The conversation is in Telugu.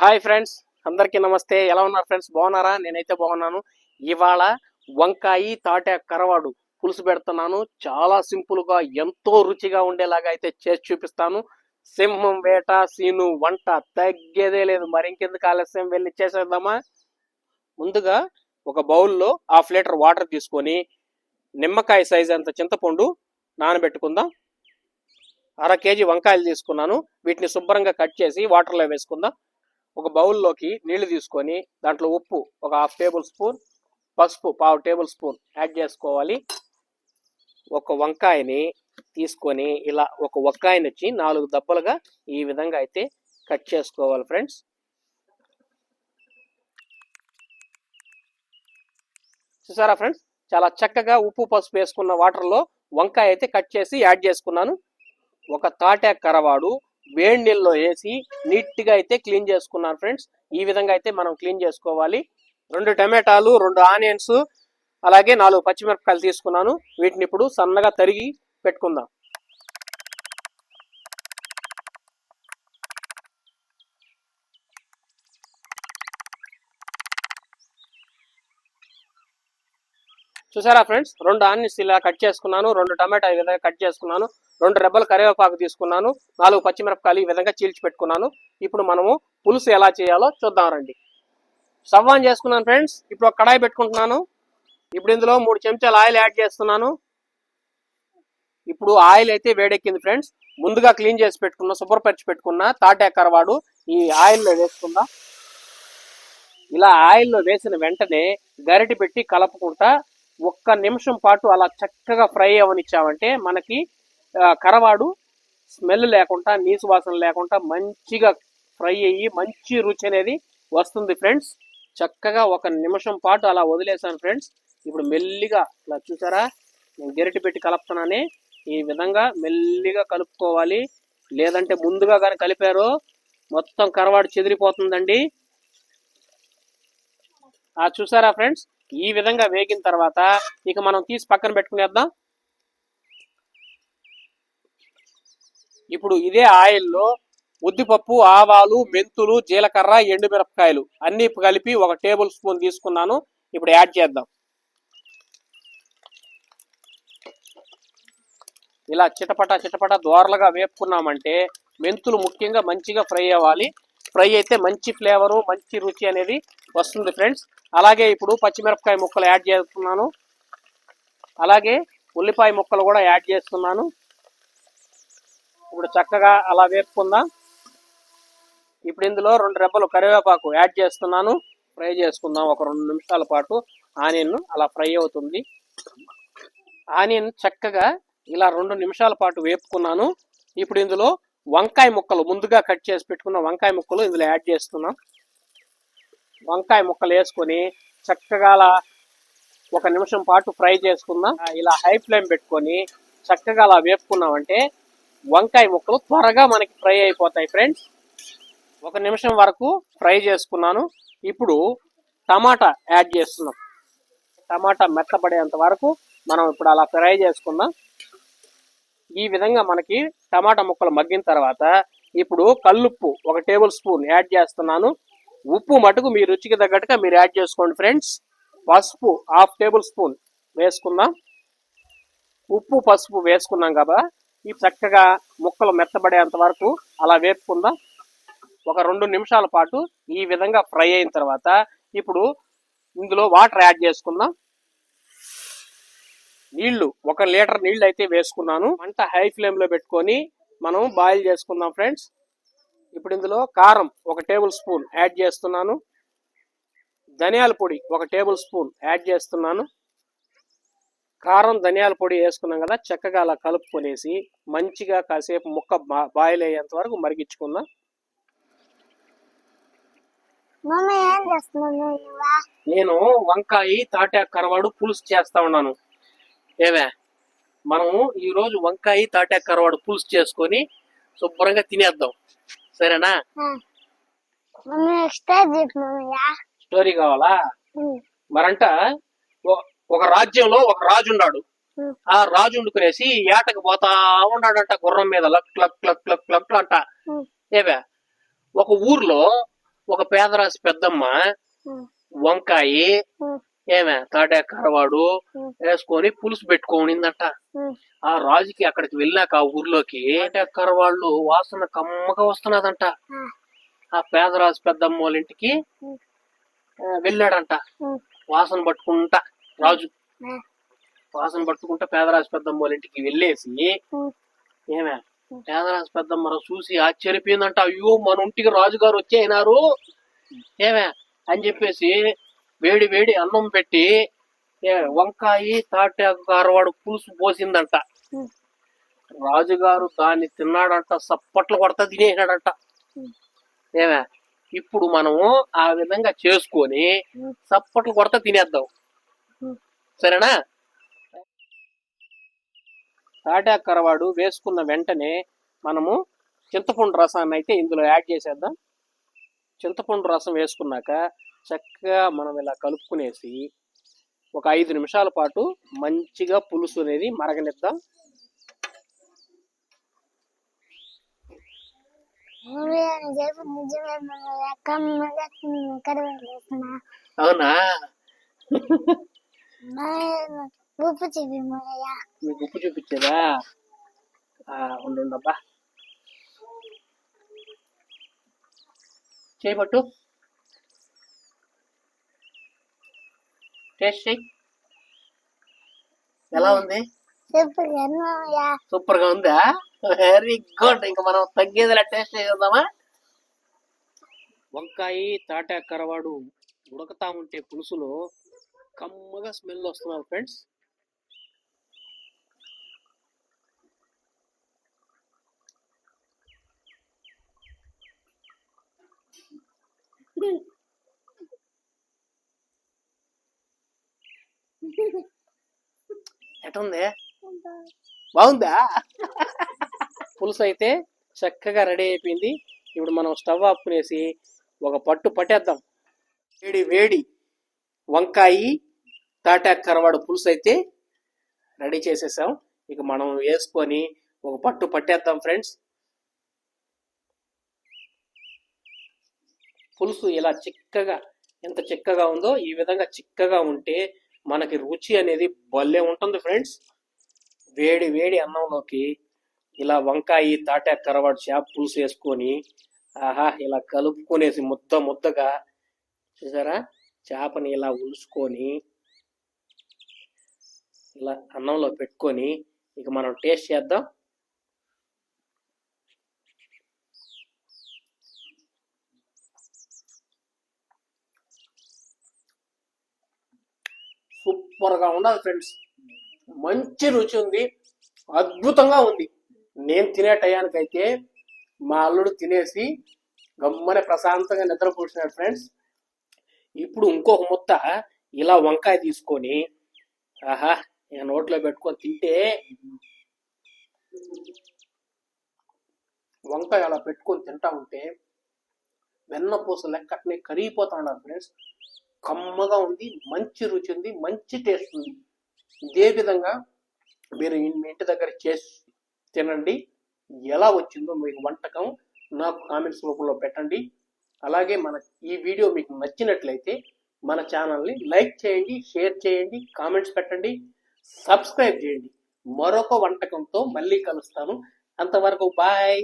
హాయ్ ఫ్రెండ్స్ అందరికీ నమస్తే. ఎలా ఉన్నారు ఫ్రెండ్స్? బాగున్నారా? నేనైతే బాగున్నాను. ఇవాళ వంకాయి తాటే కరవాడు పులుసు పెడుతున్నాను. చాలా సింపుల్గా ఎంతో రుచిగా ఉండేలాగా అయితే చేసి చూపిస్తాను. సింహం వేట సీను వంట తగ్గేదే లేదు. మరి ఇంకెందుకు ఆలస్యం? వెళ్ళి చేసేద్దామా? ముందుగా ఒక బౌల్లో హాఫ్ లీటర్ వాటర్ తీసుకొని నిమ్మకాయ సైజ్ అంత చింతపండు నానబెట్టుకుందాం. అర కేజీ వంకాయలు తీసుకున్నాను. వీటిని శుభ్రంగా కట్ చేసి వాటర్లో వేసుకుందాం. ఒక బౌల్లోకి నీళ్ళు తీసుకొని దాంట్లో ఉప్పు ఒక హాఫ్ టేబుల్ స్పూన్ పసుపు పావు టేబుల్ స్పూన్ యాడ్ చేసుకోవాలి. ఒక వంకాయని తీసుకొని ఇలా ఒక వంకాయని వచ్చి నాలుగు దప్పలుగా ఈ విధంగా అయితే కట్ చేసుకోవాలి ఫ్రెండ్స్. చూసారా ఫ్రెండ్స్? చాలా చక్కగా ఉప్పు పసుపు వేసుకున్న వాటర్లో వంకాయ అయితే కట్ చేసి యాడ్ చేసుకున్నాను. ఒక తాటాక్ కరవాడు వేడి నీళ్ళలో వేసి నీట్గా అయితే క్లీన్ చేసుకున్నాను ఫ్రెండ్స్. ఈ విధంగా అయితే మనం క్లీన్ చేసుకోవాలి. రెండు టమాటాలు రెండు ఆనియన్స్ అలాగే నాలుగు పచ్చిమిరపకాయలు తీసుకున్నాను. వీటిని ఇప్పుడు సన్నగా తరిగి పెట్టుకుందాం. చూసారా ఫ్రెండ్స్? రెండు ఆనియన్స్ ఇలా కట్ చేసుకున్నాను రెండు టమాటా ఈ విధంగా కట్ చేసుకున్నాను రెండు రెబ్బలు కరివేపాకు తీసుకున్నాను నాలుగు పచ్చిమిరపకాయలు ఈ విధంగా చీల్చి పెట్టుకున్నాను. ఇప్పుడు మనము పులుసు ఎలా చేయాలో చూద్దాం రండి. స్టవ్ ఆన్ చేసుకున్నాను ఫ్రెండ్స్. ఇప్పుడు ఒక కడాయి పెట్టుకుంటున్నాను. ఇప్పుడు ఇందులో మూడు చెంచాలు ఆయిల్ యాడ్ చేస్తున్నాను. ఇప్పుడు ఆయిల్ అయితే వేడెక్కింది ఫ్రెండ్స్. ముందుగా క్లీన్ చేసి పెట్టుకున్న శుభ్రపరిచి పెట్టుకున్న తాటే కరవాడు ఈ ఆయిల్లో వేసుకుందాం. ఇలా ఆయిల్లో వేసిన వెంటనే గరిటి పెట్టి కలపకుండా ఒక్క నిమిషం పాటు అలా చక్కగా ఫ్రై అవనిచ్చామంటే మనకి కరవాడు స్మెల్ లేకుండా నీసు వాసన లేకుండా మంచిగా ఫ్రై అయ్యి మంచి రుచి అనేది వస్తుంది ఫ్రెండ్స్. చక్కగా ఒక నిమిషం పాటు అలా వదిలేసాను ఫ్రెండ్స్. ఇప్పుడు మెల్లిగా ఇలా చూసారా? నేను గరిటె పెట్టి కలుపుతున్నానే. ఈ విధంగా మెల్లిగా కలుపుకోవాలి. లేదంటే ముందుగా కానీ కలిపారు మొత్తం కరవాడు చెదిరిపోతుందండి. ఆ చూసారా ఫ్రెండ్స్? ఈ విధంగా వేగిన తర్వాత ఇక మనం తీసి పక్కన పెట్టుకునేద్దాం ఇప్పుడు ఇదే ఆయిల్లో ఉద్దిపప్పు ఆవాలు మెంతులు జీలకర్ర ఎండుమిరపకాయలు అన్ని కలిపి ఒక టేబుల్ స్పూన్ తీసుకున్నాను. ఇప్పుడు యాడ్ చేద్దాం. ఇలా చిటపట చిటపట దోరలుగా వేపుకున్నామంటే మెంతులు ముఖ్యంగా మంచిగా ఫ్రై అవ్వాలి. ఫ్రై అయితే మంచి ఫ్లేవరు మంచి రుచి అనేది వస్తుంది ఫ్రెండ్స్. అలాగే ఇప్పుడు పచ్చిమిరపకాయ ముక్కలు యాడ్ చేస్తున్నాను. అలాగే ఉల్లిపాయ ముక్కలు కూడా యాడ్ చేస్తున్నాను. ఇప్పుడు చక్కగా అలా వేపుకుందాం. ఇప్పుడు ఇందులో రెండు రెబ్బలు కరివేపాకు యాడ్ చేస్తున్నాను. ఫ్రై చేసుకుందాం ఒక రెండు నిమిషాల పాటు. ఆనియన్ అలా ఫ్రై అవుతుంది. ఆనియన్ చక్కగా ఇలా రెండు నిమిషాల పాటు వేపుకున్నాను. ఇప్పుడు ఇందులో వంకాయ ముక్కలు ముందుగా కట్ చేసి పెట్టుకున్న వంకాయ ముక్కలు ఇందులో యాడ్ చేస్తున్నాం. వంకాయ ముక్కలు వేసుకొని చక్కగా అలా ఒక నిమిషం పాటు ఫ్రై చేసుకుందాం. ఇలా హై ఫ్లేమ్ పెట్టుకొని చక్కగా అలా వేపుకున్నామంటే వంకాయ ముక్కలు త్వరగా మనకి ఫ్రై అయిపోతాయి ఫ్రెండ్స్. ఒక నిమిషం వరకు ఫ్రై చేసుకున్నాను. ఇప్పుడు టమాటా యాడ్ చేస్తున్నాం. టమాటా మెత్తపడేంత వరకు మనం ఇప్పుడు అలా ఫ్రై చేసుకుందాం. ఈ విధంగా మనకి టమాటా ముక్కలు మగ్గిన తర్వాత ఇప్పుడు కల్లుప్పు ఒక టేబుల్ స్పూన్ యాడ్ చేస్తున్నాను. ఉప్పు మటుకు మీ రుచికి తగ్గట్టుగా మీరు యాడ్ చేసుకోండి ఫ్రెండ్స్. పసుపు హాఫ్ టేబుల్ స్పూన్ వేసుకుందాం. ఉప్పు పసుపు వేసుకున్నాం కదా ఈ చక్కగా ముక్కలు మెత్తబడేంత వరకు అలా వేపుకుందాం. ఒక రెండు నిమిషాల పాటు ఈ విధంగా ఫ్రై అయిన తర్వాత ఇప్పుడు ఇందులో వాటర్ యాడ్ చేసుకుందాం. నీళ్ళు ఒక లీటర్ నీళ్ళు అయితే వేసుకున్నాను. మంట హై ఫ్లేమ్లో పెట్టుకొని మనం బాయిల్ చేసుకుందాం ఫ్రెండ్స్. ఇప్పుడు ఇందులో కారం ఒక టేబుల్ స్పూన్ యాడ్ చేస్తున్నాను. ధనియాల పొడి ఒక టేబుల్ స్పూన్ యాడ్ చేస్తున్నాను. కారం ధనియాల పొడి వేసుకున్నాం కదా చక్కగా అలా కలుపుకొనేసి మంచిగా కాసేపు ముక్క బాయిల్ అయ్యేంత వరకు మరిగించుకుందాం. నేను వంకాయ తాటాకు కరవాడు పులుసు చేస్తా ఉన్నాను. ఏవే మనము ఈ రోజు వంకాయ తాటాకు కరవాడు పులుసు చేసుకొని శుభ్రంగా తినేద్దాం. సరేనా? స్టోరీ కావాలా? మరంట ఒక రాజ్యంలో ఒక రాజు ఉన్నాడు. ఆ రాజు వండుకునేసి ఏటకు పోతా ఉన్నాడంట గుర్రం మీద. Luck luck luck luck luck అంట. ఏవే? ఒక ఊర్లో ఒక పేదరాశి పెద్దమ్మ వంకాయ ఏమే? తాటే కరవాడు వేసుకొని పులుసు పెట్టుకోనిందంట. ఆ రాజుకి అక్కడికి వెళ్ళాక ఆ ఊర్లోకి తాటే కరవాళ్ళు వాసన కమ్మగా వస్తున్నదంట. ఆ, పేదరాజు పెద్దమ్మ వాళ్ళ ఇంటికి వెళ్ళాడంట. వాసన పట్టుకుంటా రాజు. వాసన పట్టుకుంటా పేదరాజు పెద్దమ్మ వాళ్ళ ఇంటికి వెళ్ళేసి ఏమే? పేదరాజు పెద్దమ్మ చూసి ఆశ్చర్యపోయిందంట. అయ్యో మన ఇంటికి రాజుగారు వచ్చేయినారు ఏమే? అని చెప్పేసి వేడి వేడి అన్నం పెట్టి వంకాయ తాటాకు కారవాడు పులుసు పోసిందంట. రాజుగారు దాన్ని తిన్నాడంట సప్పట్లు కొడతా తినేసాడంట ఉమ్, ఏమే ఇప్పుడు మనము ఆ విధంగా చేసుకొని సప్పట్లు కొడతా తినేద్దాం. సరేనా? తాటాకు కరవాడు వేసుకున్న వెంటనే మనము చింతపండు రసాన్ని అయితే ఇందులో యాడ్ చేసేద్దాం. చింతపండు రసం వేసుకున్నాక చక్కగా మనం ఇలా కలుపుకునేసి ఒక ఐదు నిమిషాల పాటు మంచిగా పులుసు అనేది మరగనిద్దాం. నిజమే అవునా? ఉప్పు చూపి మీకు ఉప్పు చూపించేదా? ఆ, ఉండు ఉండబ్బా చేయబట్టు టేస్ట్ చెయ్యి ఎలా ఉంది? సూపర్గా ఉందా? వెరీ గుడ్ ఇంకా మనం తగ్గేదిలా టేస్ట్ చేద్దామా? వంకాయ తాటాకు కరవాడు ఉడకతా ఉంటే పులుసులో కమ్మగా స్మెల్ వస్తున్నారు ఫ్రెండ్స్ ఎటుంది బాగుందా? పులుసు అయితే చక్కగా రెడీ అయిపోయింది. ఇప్పుడు మనం స్టవ్ ఆపుకునేసి ఒక పట్టు పట్టేద్దాం. వేడి వేడి వంకాయ తాటాకు కరవాడు పులుసు అయితే రెడీ చేసేసాం. ఇక మనం వేసుకొని ఒక పట్టు పట్టేద్దాం ఫ్రెండ్స్. పులుసు ఇలా చిక్కగా ఎంత చిక్కగా ఉందో ఈ విధంగా చిక్కగా ఉంటే మనకి రుచి అనేది భలే ఉంటుంది ఫ్రెండ్స్. వేడి వేడి అన్నంలోకి ఇలా వంకాయ తాటాకు కరవాడు చేప పులుసు వేసుకొని ఆహా ఇలా కలుపుకొనేసి ముద్ద ముద్దగా చూసారా? చేపని ఇలా ఉలుసుకొని ఇలా అన్నంలో పెట్టుకొని ఇక మనం టేస్ట్ చేద్దాం. సూపర్గా ఉండదు ఫ్రెండ్స్ మంచి రుచి ఉంది అద్భుతంగా ఉంది. నేను తినే టయానికైతే మా అల్లుడు తినేసి గమ్మనే ప్రశాంతంగా నిద్రపోసినాడు ఫ్రెండ్స్ ఇప్పుడు ఇంకొక ముద్ద ఇలా వంకాయ తీసుకొని ఆహా ఇక నోట్లో పెట్టుకొని తింటే వంకాయ అలా పెట్టుకొని తింటా ఉంటే వెన్నపూస లెక్క అట్నే కరిగిపోతా ఉన్నారు ఫ్రెండ్స్ కమ్మగా ఉంది మంచి రుచి ఉంది మంచి టేస్ట్ ఉంది. ఇదే విధంగా మీరు ఇంటి దగ్గర చేసి తినండి. ఎలా వచ్చిందో మీకు వంటకం నాకు కామెంట్స్ రూపంలో పెట్టండి. అలాగే మన ఈ వీడియో మీకు నచ్చినట్లయితే మన ఛానల్ని లైక్ చేయండి షేర్ చేయండి కామెంట్స్ పెట్టండి సబ్స్క్రైబ్ చేయండి. మరొక వంటకంతో మళ్ళీ కలుస్తాను. అంతవరకు బాయ్